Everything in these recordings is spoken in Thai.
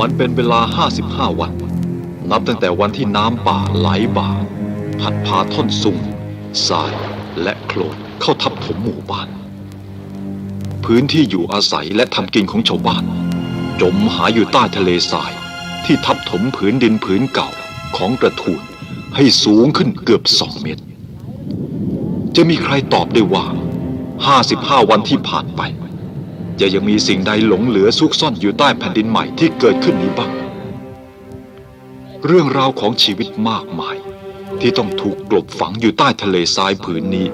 มันเป็นเวลา 55 วัน นับตั้งแต่วันที่น้ำป่าไหลบ่า พัดพาท่อนซุงทรายและโคลนเข้าทับถมหมู่บ้าน พื้นที่อยู่อาศัยและทำกินของชาวบ้าน จมหายอยู่ใต้ทะเลทราย ที่ทับถมผืนดินผืนเก่าของกระทูนให้สูงขึ้นเกือบสองเมตร จะมีใครตอบได้ว่า 55 วันที่ผ่านไป จะยังมีสิ่งใดหลงเหลือซุกซ่อนอยู่ใต้แผ่นดินใหม่ที่เกิดขึ้นนี้บ้าง เรื่องราวของชีวิตมากมาย ที่ต้องถูกกลบฝังอยู่ใต้ทะเลทรายผืนนี้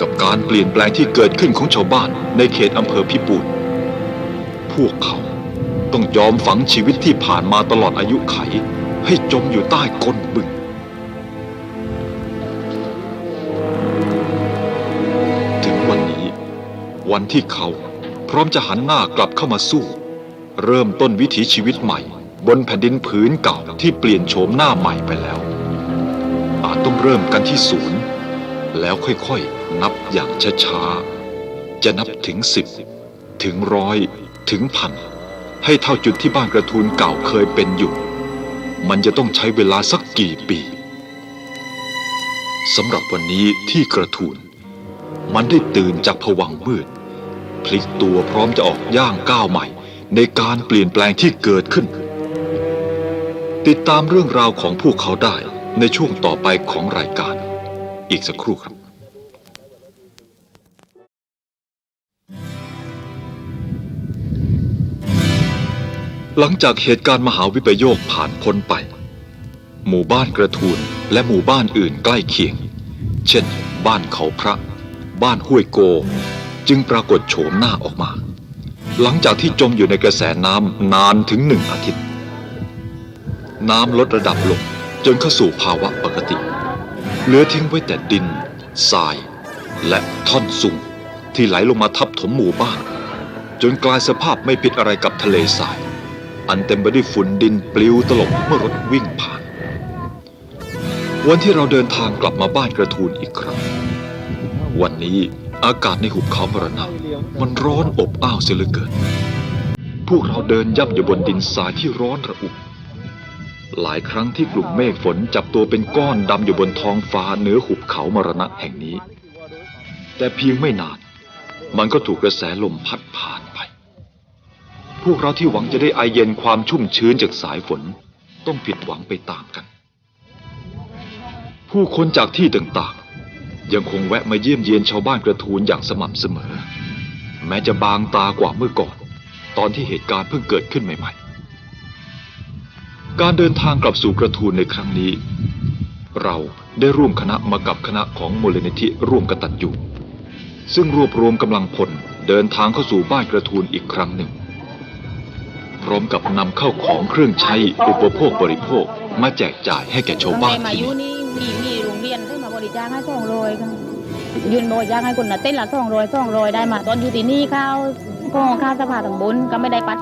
กับการเปลี่ยนแปลงที่เกิดขึ้นของชาวบ้านในเขตอำเภอพิบูลพวกเขาต้องยอมฝังชีวิตที่ผ่านมาตลอดอายุไข ให้จมอยู่ใต้ก้นบึงถึงวันนี้วันที่เขา พร้อมจะหันหน้ากลับเข้ามาสู้ เริ่มต้นวิถีชีวิตใหม่ บนแผ่นดินผืนเก่าที่เปลี่ยนโฉมหน้าใหม่ไปแล้ว อาจต้องเริ่มกันที่ศูนย์ แล้วค่อยๆ นับอย่างช้าๆ จะนับถึงสิบถึงร้อยถึงพันให้เท่าจุดที่บ้านกระทูนเก่าเคยเป็นอยู่ มันจะต้องใช้เวลาสักกี่ปีสำหรับวันนี้ที่กระทูนมันได้ตื่นจากผวังมืด พลิกตัวพร้อมจะออกย่างก้าวใหม่ ในการเปลี่ยนแปลงที่เกิดขึ้น ติดตามเรื่องราวของพวกเขาได้ในช่วงต่อไปของรายการ อีกสักครู่ครับหลังจากเหตุการณ์มหาวิปโยคผ่านพ้นไป หมู่บ้านกระทูนและหมู่บ้านอื่นใกล้เคียง เช่น บ้านเขาพระ บ้านห้วยโก จึงปรากฏโฉมหน้าออกมา หลังจากที่จมอยู่ในกระแสน้ำนานถึงหนึ่งอาทิตย์ น้ำลดระดับลงจนเข้าสู่ภาวะปกติ เหลือทิ้งไว้แต่ดินทราย และท่อนซุงที่ไหลลงมาทับถมหมู่บ้าน จนกลายสภาพไม่ผิดอะไรกับทะเลทราย อันเต็มไปด้วยฝุ่นดินปลิวตลบเมื่อรถวิ่งผ่าน วันที่เราเดินทางกลับมาบ้านกระทูนอีกครั้ง วันนี้ อากาศในหุบเขามรณะมันร้อนอบอ้าวเสียเหลือเกิน พวกเราเดินย่ำอยู่บนดินทรายที่ร้อนระอุ หลายครั้งที่กลุ่มเมฆฝนจับตัวเป็นก้อนดำอยู่บนท้องฟ้าเหนือหุบเขามรณะแห่งนี้ แต่เพียงไม่นาน มันก็ถูกกระแสลมพัดผ่านไป พวกเราที่หวังจะได้ไอเย็นความชุ่มชื้นจากสายฝนต้องผิดหวังไปตามกัน ผู้คนจากที่ต่างๆ ยังคงแวะมาเยี่ยมเยียนชาวบ้านกระทูนอย่างสม่ำเสมอ แม้จะบางตากว่าเมื่อก่อน ตอนที่เหตุการณ์เพิ่งเกิดขึ้นใหม่ ๆ การเดินทางกลับสู่กระทูนในครั้งนี้ เราได้ร่วมคณะมากับคณะของมูลนิธิร่วมกตัญญูซึ่งรวบรวมกำลังพลเดินทางเข้าสู่บ้านกระทูนอีกครั้งหนึ่ง พร้อมกับนำเข้าของเครื่องใช้อุปโภคบริโภคมาแจกจ่ายให้แก่ชาวบ้านที่นี่ ดีใจาคให้สองร้อยค่ะยืนบริจาคให้คนละเต้นละสองร้อยสองร้อยได้มา ตอนอยู่ที่นี่ข้าวพ่อข้าวสภาทางบนก็ไม่ได้ปัด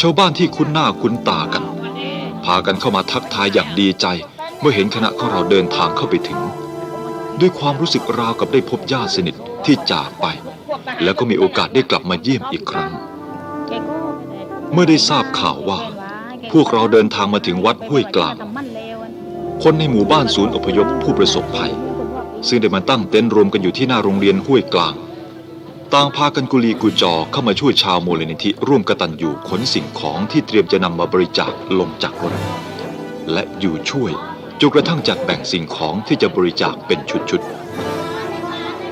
ชาวบ้านที่คุ้นหน้าคุ้นตากัน พากันเข้ามาทักทายอย่างดีใจ เมื่อเห็นคณะของเราเดินทางเข้าไปถึง ด้วยความรู้สึกราวกับได้พบญาติสนิทที่จากไป แล้วก็มีโอกาสได้กลับมาเยี่ยมอีกครั้ง เมื่อได้ทราบข่าวว่า พวกเราเดินทางมาถึงวัดห้วยกลาง คนในหมู่บ้านศูนย์อพยพผู้ประสบภัย ซึ่งได้มาตั้งเต็นท์รวมกันอยู่ที่หน้าโรงเรียนห้วยกลาง ต่างพากันกุลีกุจอเข้ามาช่วยชาวมูลนิธิร่วมกตัญญูขนสิ่งของที่เตรียมจะนำมาบริจาคลงจากรถและอยู่ช่วยจนกระทั่งจัดแบ่งสิ่งของที่จะบริจาคเป็นชุด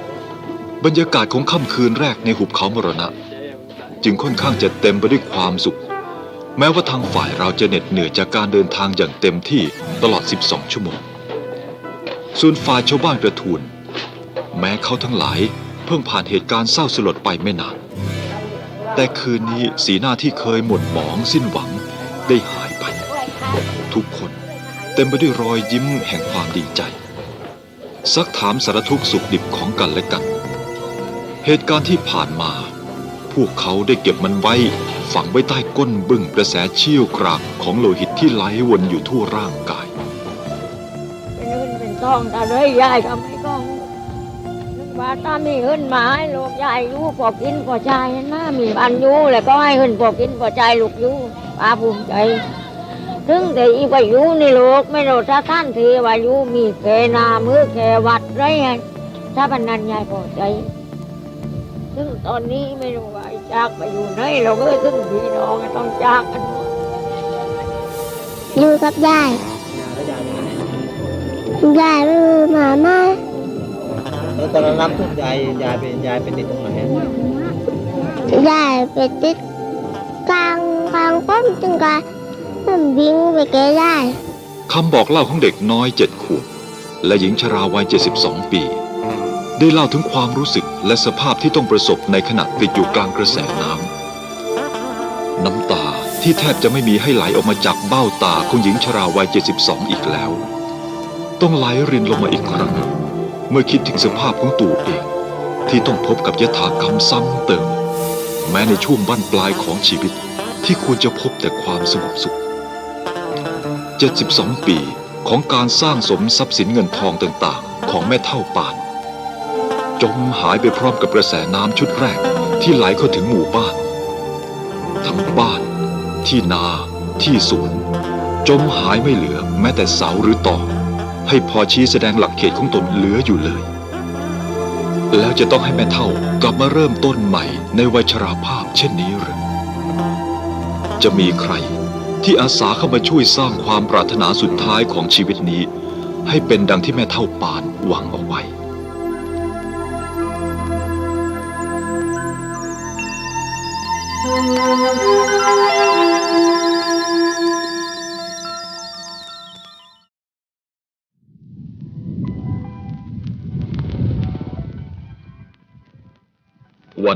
ๆ บรรยากาศของค่ำคืนแรกในหุบเขามรณะ จึงค่อนข้างจะเต็มไปด้วยความสุข แม้ว่าทางฝ่ายเราจะเหน็ดเหนื่อยจากการเดินทางอย่างเต็มที่ ตลอด 12 ชั่วโมง ส่วนฝ่ายชาวบ้านกระทูนแม้เขาทั้งหลายเพิ่งผ่านเหตุการณ์เศร้าสลดไปไม่นาน แต่คืนนี้สีหน้าที่เคยหม่นหมองสิ้นหวังได้หายไป ทุกคนเต็มไปด้วยรอยยิ้มแห่งความดีใจ ซักถามสารทุกสุขดิบของกันและกัน เหตุการณ์ที่ผ่านมา พวกเขาได้เก็บมันไว้ ฝังไว้ใต้ก้นบึ้งกระแสเชี่ยวกรากของโลหิตที่ไหลวนอยู่ทั่วร่างกาย เป็นเงินเป็นทองแต่เลยยายก็ไม่ต้องว่าถ้ามีเงินมาให้ลูกยายอยู่พอกินพอใจนะมีบ้านอยู่แล้วก็ให้เงินพอกินพอใจลูกอยู่ป้าภูมิใจถึงแต่อีกว่าอยู่ในโลกไม่รู้ถ้าท่านทีว่าอยู่มีแคนามือแควัดไรไงถ้าบันนันยายพอใจซึ่งตอนนี้ไม่รู้ว่าจากไปอยู่ไหนเราก็ถึงพี่น้องต้องจากกันอยู่กับยาย ยายไม่มีหมามาแล้วตอนนั้นน้ำท่วมยายยายเป็นยายเป็นติดตรงไหนอะยายไปติดกลางกลางป้อมจึงกะมันวิ่งไปแก้ยายคำบอกเล่าของเด็กน้อยเจ็ดขวบและหญิงชราวัย 72 ปี ได้เล่าถึงความรู้สึกและสภาพที่ต้องประสบในขณะติดอยู่กลางกระแสน้ำน้ำตาที่แทบจะไม่มีให้ไหลออกมาจากเบ้าตาของหญิงชราวัย 72 อีกแล้ว ต้องไหลรินลงมาอีกครั้ง เมื่อคิดถึงสภาพของตัวเอง ที่ต้องพบกับยถากรรมซ้ำเติม แม้ในช่วงบั้นปลายของชีวิตที่ควรจะพบแต่ความสงบสุข 72 ปีของการสร้างสมทรัพย์สินเงินทองต่างๆ ของแม่เท่าป่าน จมหายไปพร้อมกับกระแสน้ำชุดแรกที่ไหลเข้าถึงหมู่บ้าน ทั้งบ้าน ที่นา ที่สวนจมหายไม่เหลือแม้แต่เสาหรือตอ ให้พอชี้แสดงหลักเขตของตนเหลืออยู่เลย แล้วจะต้องให้แม่เท่ากลับมาเริ่มต้นใหม่ในวัยชราภาพเช่นนี้หรือจะมีใครที่อาสาเข้ามาช่วยสร้างความปรารถนาสุดท้ายของชีวิตนี้ ให้เป็นดังที่แม่เท่าปานหวังเอาไว้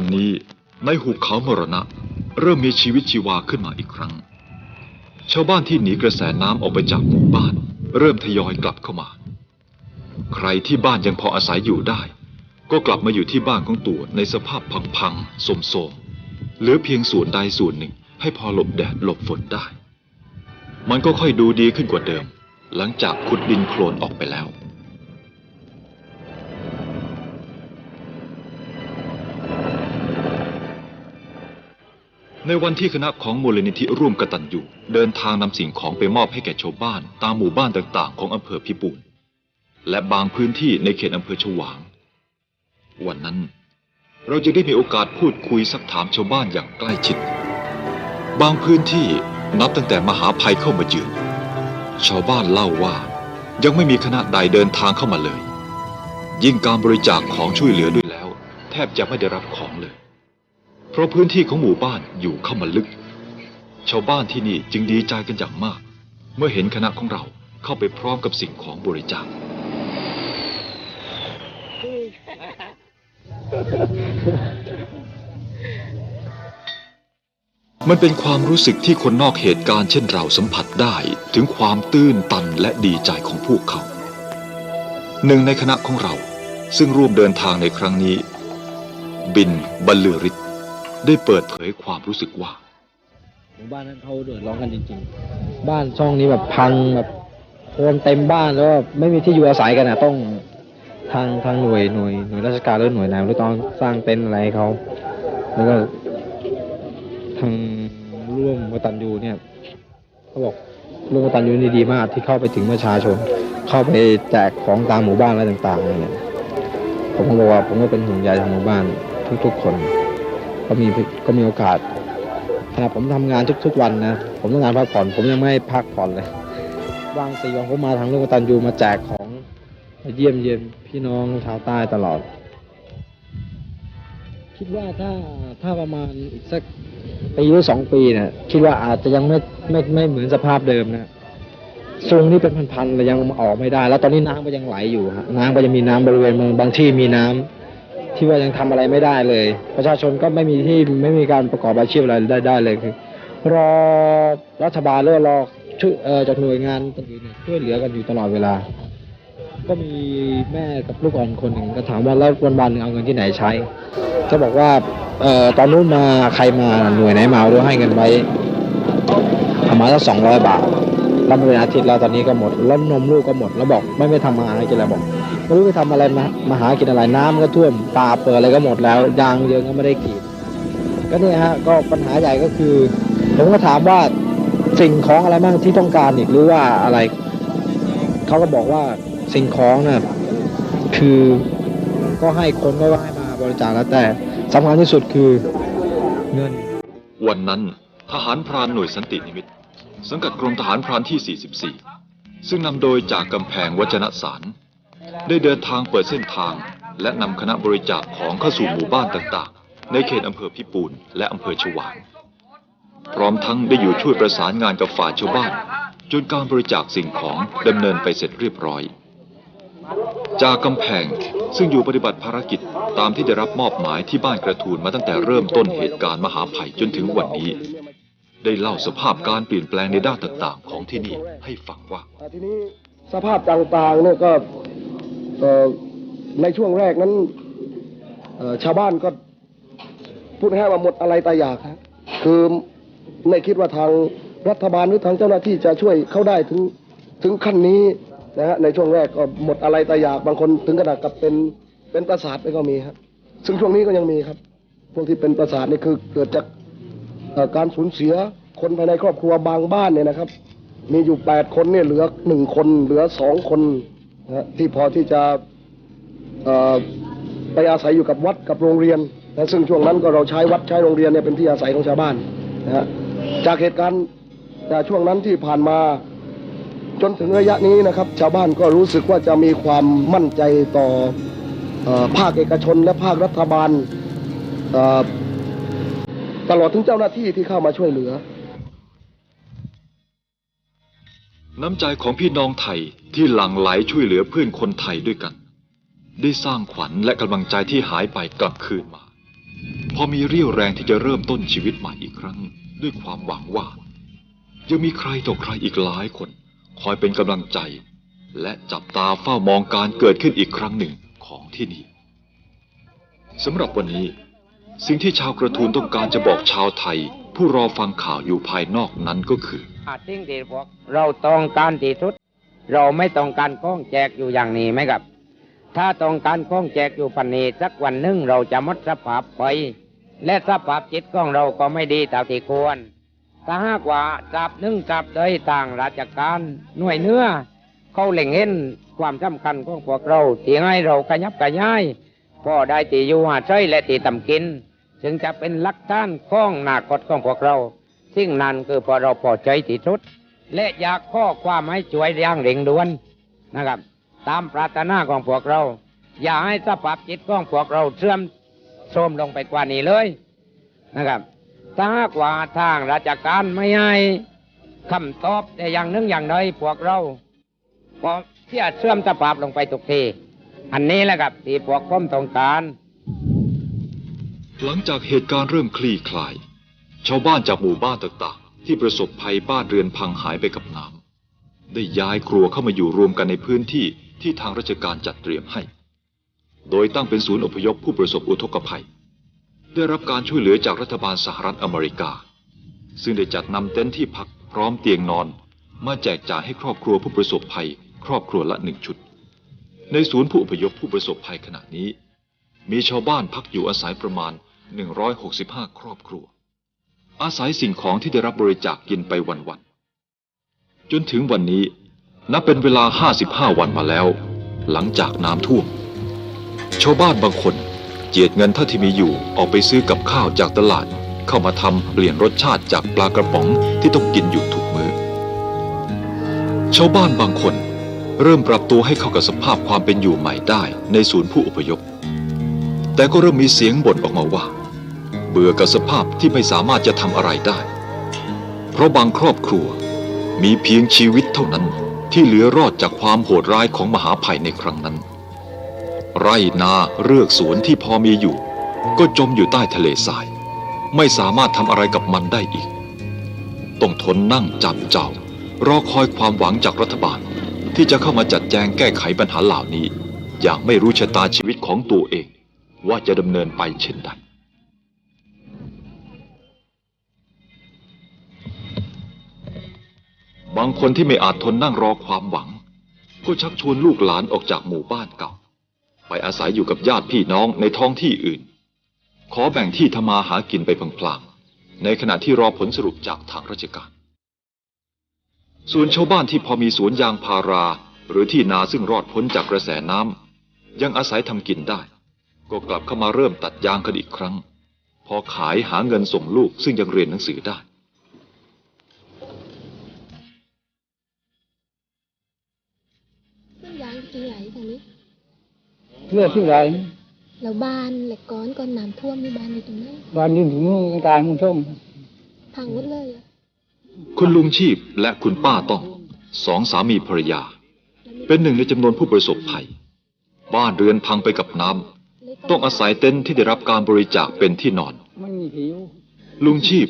วันนี้ในหุบเขามรณะ เริ่มมีชีวิตชีวาขึ้นมาอีกครั้ง ชาวบ้านที่หนีกระแสน้ำออกไปจากหมู่บ้าน เริ่มทยอยกลับเข้ามา ใครที่บ้านยังพออาศัยอยู่ได้ ก็กลับมาอยู่ที่บ้านของตัวในสภาพพังๆโสมๆเหลือเพียงส่วนใดส่วนหนึ่งให้พอหลบแดดหลบฝนได้ มันก็ค่อยดูดีขึ้นกว่าเดิม หลังจากขุดดินโคลนออกไปแล้ว ในวันที่คณะของมูลนิธิร่วมกตัญญูเดินทางนำสิ่งของไปมอบให้แก่ชาวบ้านตามหมู่บ้านต่างๆ ของอำเภอพิบูลและบางพื้นที่ในเขตอำเภอฉวาง วันนั้น เราจะได้มีโอกาสพูดคุยสักถามชาวบ้านอย่างใกล้ชิด บางพื้นที่นับตั้งแต่มหาภัยเข้ามาเยือนชาวบ้านเล่าว่ายังไม่มีคณะใดเดินทางเข้ามาเลย ยิ่งการบริจาคของช่วยเหลือด้วยแล้ว แทบจะไม่ได้รับของเลย เพราะพื้นที่ของหมู่บ้านอยู่เข้ามาลึก ชาวบ้านที่นี่จึงดีใจกันอย่างมาก เมื่อเห็นคณะของเราเข้าไปพร้อมกับสิ่งของบริจาคมันเป็นความรู้สึกที่คนนอกเหตุการณ์เช่นเราสัมผัสได้ถึงความตื้นตันและดีใจของพวกเขา หนึ่งในคณะของเราซึ่งร่วมเดินทางในครั้งนี้ บินบรรลือฤทธิ ได้เปิดเผยความรู้สึกว่าหมู่บ้านนั้นเขาเดือดร้อนกันจริงๆ บ้านช่องนี้แบบพังแบบโคลนเต็มบ้านแล้วไม่มีที่อยู่อาศัยกันอะต้องทางทางหน่วยหน่วยหน่วยราชการหรือหน่วยไหนหรือต้องสร้างเต็นท์อะไรเขาแล้วก็ทางร่วมกตันยูเนี่ยเขาบอกร่วมกตันยูนี่ดีมากที่เข้าไปถึงประชาชน เข้าไปแจกของตามหมู่บ้านอะไรต่างๆเนี่ยผมก็บอกว่าผมก็เป็นห่วงใยทางหมู่บ้านทุกๆคน ก็มีก็มีโอกาสขณะผมทำงานทุก ๆ วันนะ ผมต้องงานพักผ่อน ผมยังไม่พักผ่อนเลยว่างสี่วันผมมาทางลูกตันยูมาแจกของมาเยี่ยมเยียนพี่น้องชาวใต้ตลอด คิดว่าถ้าถ้าประมาณอีกสักปีหรือสองปีเนี่ยคิดว่าอาจจะยังไม่ไม่ไม่เหมือนสภาพเดิมนะซุงนี่เป็นพันๆเลยยังออกไม่ได้ แล้วตอนนี้น้ำก็ยังไหลอยู่ฮะน้ำก็ยังมีน้ำบริเวณบางบางที่มีน้ำ ที่ว่ายังทำอะไรไม่ได้เลย ประชาชนก็ไม่มีที่ไม่มีการประกอบอาชีพอะไรได้ได้เลยคือ รอรัฐบาลหรือรอช่วยเอ่อจากหน่วยงานต่างๆเนี่ยช่วยเหลือกันอยู่ตลอดเวลา ก็มีแม่กับลูกอ่อนคนหนึ่งก็ถามว่าแล้ววันวันเอาเงินที่ไหนใช้ ก็บอกว่าเอ่อตอนนู้นมาใครมาหน่วยไหนมาหรือให้เงินไว้ประมาณสักสองร้อยบาท รับมาเป็นอาทิตย์แล้วตอนนี้ก็หมด แล้วนมลูกก็หมด แล้วบอกไม่ไม่ทำมาหากินอะไรบอกไม่รู้ไปทำอะไรมามาหากินอะไรน้ำก็ท่วมปลาเปิดอะไรก็หมดแล้วยางเยิงก็ไม่ได้กรีดก็เนี่ยฮะก็ปัญหาใหญ่ก็คือ ผมก็ถามว่าสิ่งของอะไรบ้างที่ต้องการอีกหรือว่าอะไรเขาก็บอกว่าสิ่งของน่ะคือก็ให้คนก็ให้มาบริจาคแล้วแต่สำคัญที่สุดคือเงิน วันนั้นทหารพรานหน่วยสันตินิมิตร สังกัดกรมทหารพรานที่ 44 ซึ่งนำโดยจากกำแพงวัจนสาร ได้เดินทางเปิดเส้นทาง และนำคณะบริจาคของเข้าสู่หมู่บ้านต่างๆ ในเขตอำเภอพิปูนและอำเภอชวางพร้อมทั้งได้อยู่ช่วยประสานงานกับฝ่ายชาวบ้าน จนการบริจาคสิ่งของดำเนินไปเสร็จเรียบร้อย จากกำแพงซึ่งอยู่ปฏิบัติภารกิจตามที่ได้รับมอบหมายที่บ้านกระทูลมาตั้งแต่เริ่มต้นเหตุการณ์มหาภัยจนถึงวันนี้ ได้เล่าสภาพการเปลี่ยนแปลงในด้านต่าง ๆ ของที่นี่ให้ฟังว่า ทีนี้สภาพต่างๆเนี่ยก็ในช่วงแรกนั้นชาวบ้านก็พูดให้ว่าหมดอะไรตายอยากฮะคือไม่คิดว่าทางรัฐบาลหรือทางเจ้าหน้าที่จะช่วยเขาได้ถึงถึงขั้นนี้นะฮะในช่วงแรกก็หมดอะไรตายอยากบางคนถึงขนาดกับเป็นเป็นประสาทไปก็มีครับซึ่งช่วงนี้ก็ยังมีครับพวกที่เป็นประสาทนี่คือเกิดจาก การสูญเสียคนภายในครอบครัวบางบ้านเนี่ยนะครับ มีอยู่แปดคนเนี่ยเหลือหนึ่งคนเหลือสองคนนะที่พอที่จะไปอาศัยอยู่กับวัดกับโรงเรียนนะซึ่งช่วงนั้นก็เราใช้วัดใช้โรงเรียนเนี่ยเป็นที่อาศัยของชาวบ้านนะฮะจากเหตุการณ์แต่ช่วงนั้นที่ผ่านมาจนถึงระยะนี้นะครับ ชาวบ้านก็รู้สึกว่าจะมีความมั่นใจต่ออภาคเอกชนและภาครัฐบาล ตลอดถึงเจ้าหน้าที่ที่เข้ามาช่วยเหลือ น้ำใจของพี่น้องไทยที่หลั่งไหลช่วยเหลือเพื่อนคนไทยด้วยกัน ได้สร้างขวัญและกำลังใจที่หายไปกลับคืนมา พอมีเรี่ยวแรงที่จะเริ่มต้นชีวิตใหม่อีกครั้ง ด้วยความหวังว่า ยังมีใครต่อใครอีกหลายคน คอยเป็นกำลังใจ และจับตาเฝ้ามองการเกิดขึ้นอีกครั้งหนึ่งของที่นี่สำหรับวันนี้ สิ่งที่ชาวกระทูลต้องการจะบอกชาวไทย ผู้รอฟังข่าวอยู่ภายนอกนั้นก็คือสิ่งที่พวกเราต้องการที่สุด เราไม่ต้องการข้องแจกอยู่อย่างนี้ไหมครับ ถ้าต้องการข้องแจกอยู่ปันนี้สักวันหนึ่งเราจะมดสภาพไป และสภาพจิตของเราก็ไม่ดีเท่าที่ควรถ้าหากว่าจับนึ่งจับใดต่างราชการหน่วยเนื้อ เขาเล็งเห็นความสำคัญของพวกเราที่ให้เราขยับกระย้ายพอได้ตีอยู่หาใช้และตีตำกิน จึงจะเป็นหลักฐานข้องอนาคตของพวกเราสิ่งนั้นคือพอเราพอใจที่สุด และอยากข้อความให้ช่วยอย่างเร่งด่วนนะครับ ตามปรารถนาของพวกเรา อย่าให้สภาพจิตของพวกเราเสื่อมโทรมลงไปกว่านี้เลยนะครับถ้าหากว่าทางราชการไม่ให้คำตอบแต่อย่างนึงอย่างใดพวกเราก็เสียเสื่อมสภาพลงไปทุกที อันนี้แหละครับที่พวกผมต้องการ หลังจากเหตุการณ์เริ่มคลี่คลาย ชาวบ้านจากหมู่บ้านต่างๆ ที่ประสบภัยบ้านเรือนพังหายไปกับน้ำได้ย้ายครัวเข้ามาอยู่รวมกันในพื้นที่ที่ทางราชการจัดเตรียมให้ โดยตั้งเป็นศูนย์อพยพผู้ประสบอุทกภัย ได้รับการช่วยเหลือจากรัฐบาลสหรัฐอเมริกา ซึ่งได้จัดนำเต็นท์ที่พักพร้อมเตียงนอนมาแจกจ่ายให้ครอบครัวผู้ประสบภัย ครอบครัวละหนึ่งชุด ในศูนย์ผู้อพยพผู้ประสบภัยขณะนี้ มีชาวบ้านพักอยู่อาศัยประมาณ 165 ครอบครัว อาศัยสิ่งของที่ได้รับบริจาคกินไปวันๆ จนถึงวันนี้นับเป็นเวลา 55 วันมาแล้ว หลังจากน้ำท่วม ชาวบ้านบางคนเจียดเงินเท่าที่มีอยู่ออกไปซื้อกับข้าวจากตลาด เข้ามาทำเปลี่ยนรสชาติจากปลากระป๋องที่ต้องกินอยู่ทุกมื้อ ชาวบ้านบางคนเริ่มปรับตัวให้เข้ากับสภาพความเป็นอยู่ใหม่ได้ในศูนย์ผู้อพยพ แต่ก็เริ่มมีเสียงบ่นออกมาว่า เบื่อกับสภาพที่ไม่สามารถจะทำอะไรได้ เพราะบางครอบครัวมีเพียงชีวิตเท่านั้นที่เหลือรอดจากความโหดร้ายของมหาภัยในครั้งนั้น ไร่นาเรือกสวนที่พอมีอยู่ ก็จมอยู่ใต้ทะเลทราย ไม่สามารถทำอะไรกับมันได้อีก ต้องทนนั่งจับเจ้ารอคอยความหวังจากรัฐบาล ที่จะเข้ามาจัดแจงแก้ไขปัญหาเหล่านี้ อย่างไม่รู้ชะตาชีวิตของตัวเอง ว่าจะดำเนินไปเช่นใด บางคนที่ไม่อาจทนนั่งรอความหวัง ก็ชักชวนลูกหลานออกจากหมู่บ้านเก่า ไปอาศัยอยู่กับญาติพี่น้องในท้องที่อื่น ขอแบ่งที่ทำมาหากินไปพลางๆในขณะที่รอผลสรุปจากทางราชการ ส่วนชาวบ้านที่พอมีสวนยางพารา หรือที่นาซึ่งรอดพ้นจากกระแสน้ำยังอาศัยทำกินได้ ก็กลับเข้ามาเริ่มตัดยางกันอีกครั้ง พอขายหาเงินส่งลูกซึ่งยังเรียนหนังสือได้ เลือดที่ไหลแล้วบ้านเหล็กก้อนก้อนน้ำท่วมมีบ้านอยู่ตรงไหนวันยืนถึงนู่นกลางมุงชมพังหมดเลยอะคุณลุงชีพและคุณป้าต้องสองสามีภรรยา เป็นหนึ่งในจำนวนผู้ประสบภัย บ้านเรือนพังไปกับน้ำต้องอาศัยเต็นท์ที่ได้รับการบริจาคเป็นที่นอนมันมีผิวลุงชีพ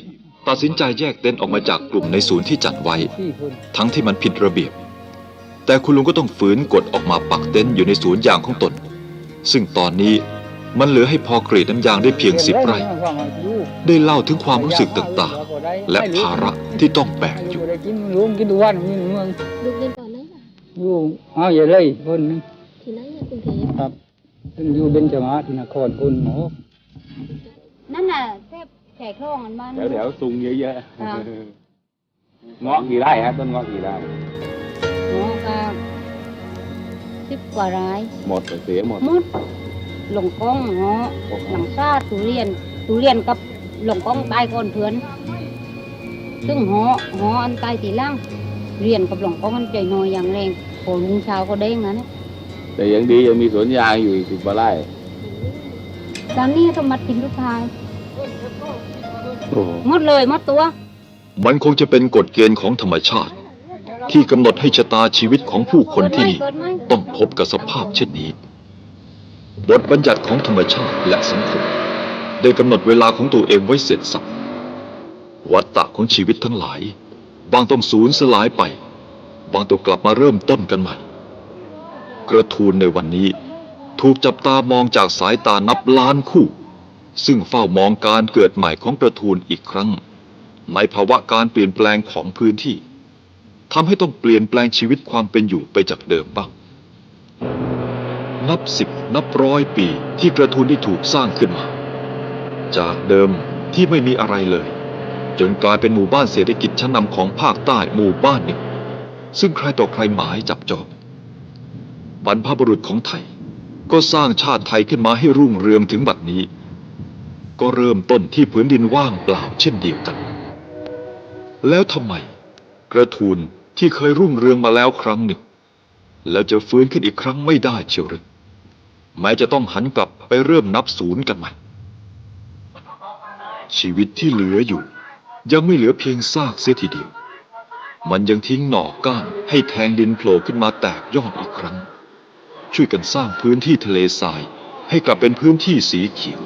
ตัดสินใจแยกเต็นท์ออกมาจากกลุ่มในศูนย์ที่จัดไว้ที่คนทั้งที่มันผิดระเบียบ แต่คุณลุงก็ต้องฝืนกดออกมาปักเต็นท์อยู่ในสวนยางของตน ซึ่งตอนนี้มันเหลือให้พอกรีดน้ำยางได้เพียงสิบไร่ ได้เล่าถึงความรู้สึกต่างๆ และภาระที่ต้องแบกอยู่อยู่เองลูกเรียนตอนไหนอะอยู่เอาอย่าเลยคนนึงที่ไหนอะกรุงเทพครับซึ่งอยู่เบญจมาศที่นครคุณหมอนั่นน่ะแทบแขกโครงกันบ้านเดี๋ยวเดี๋ยวซุงเยอะๆเงาะกี่ไร่ฮะต้นเงาะกี่ไร่หมอก็ สิบกว่าราย หมดเสียหมด หมด หลงกล้องหอหลังซาทุเรียนทุเรียนกับหลงกล้องตายก่อนเพื่อนซึ่งหอหออันตายทีหล่างเรียนกับหลงกล้องมันใจน้อยอย่างแรงพอลุงเช้าก็เด้งนะเนี่ยแต่ยังดียังมีสวนยางอยู่อีกสิบกว่าไร่ตอนนี้ต้องมัดกินลูกชายโอ้โหหมดเลยหมดตัว มันคงจะเป็นกฎเกณฑ์ของธรรมชาติ ที่กำหนดให้ชะตาชีวิตของผู้คนที่นี่เกิดไหมต้องพบกับสภาพเช่นนี้ บทบัญญัติของธรรมชาติและสังคมได้กำหนดเวลาของตัวเองไว้เสร็จสับวัฏฏะของชีวิตทั้งหลาย บางต้องสูญสลายไป บางต้องกลับมาเริ่มต้นกันใหม่ กระทูลในวันนี้ถูกจับตามองจากสายตานับล้านคู่ ซึ่งเฝ้ามองการเกิดใหม่ของกระทูลอีกครั้ง ในภาวะการเปลี่ยนแปลงของพื้นที่ ทำให้ต้องเปลี่ยนแปลงชีวิตความเป็นอยู่ไปจากเดิมบ้าง นับสิบนับร้อยปีที่กระทูลได้ถูกสร้างขึ้นมา จากเดิมที่ไม่มีอะไรเลย จนกลายเป็นหมู่บ้านเศรษฐกิจชั้นนำของภาคใต้หมู่บ้านหนึ่งซึ่งใครต่อใครหมายจับจองบรรพบุรุษของไทย ก็สร้างชาติไทยขึ้นมาให้รุ่งเรืองถึงบัดนี้ ก็เริ่มต้นที่ผืนดินว่างเปล่าเช่นเดียวกัน แล้วทำไม กระทูล ที่เคยรุ่งเรืองมาแล้วครั้งหนึ่ง แล้วจะฟื้นขึ้นอีกครั้งไม่ได้เชียวหรือแม้จะต้องหันกลับไปเริ่มนับศูนย์กันใหม่ ชีวิตที่เหลืออยู่ ยังไม่เหลือเพียงซากเสียทีเดียว มันยังทิ้งหน่อก้านให้แทงดินโผล่ขึ้นมาแตกยอดอีกครั้ง ช่วยกันสร้างพื้นที่ทะเลทรายให้กลับเป็นพื้นที่สีเขียว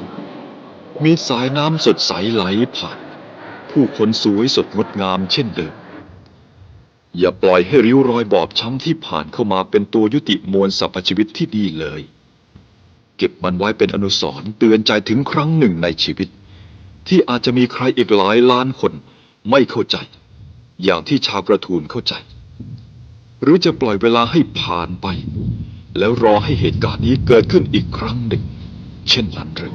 มีสายน้ำสดใสไหลผ่าน ผู้คนสวยสดงดงามเช่นเดิม อย่าปล่อยให้ริ้วรอยบอบช้ำที่ผ่านเข้ามาเป็นตัวยุติมวลสรรพชีวิตที่ดีเลย เก็บมันไว้เป็นอนุสรณ์เตือนใจถึงครั้งหนึ่งในชีวิต ที่อาจจะมีใครอีกหลายล้านคนไม่เข้าใจ อย่างที่ชาวกระทูลเข้าใจ หรือจะปล่อยเวลาให้ผ่านไป แล้วรอให้เหตุการณ์นี้เกิดขึ้นอีกครั้งหนึ่ง เช่นนั้นหรือ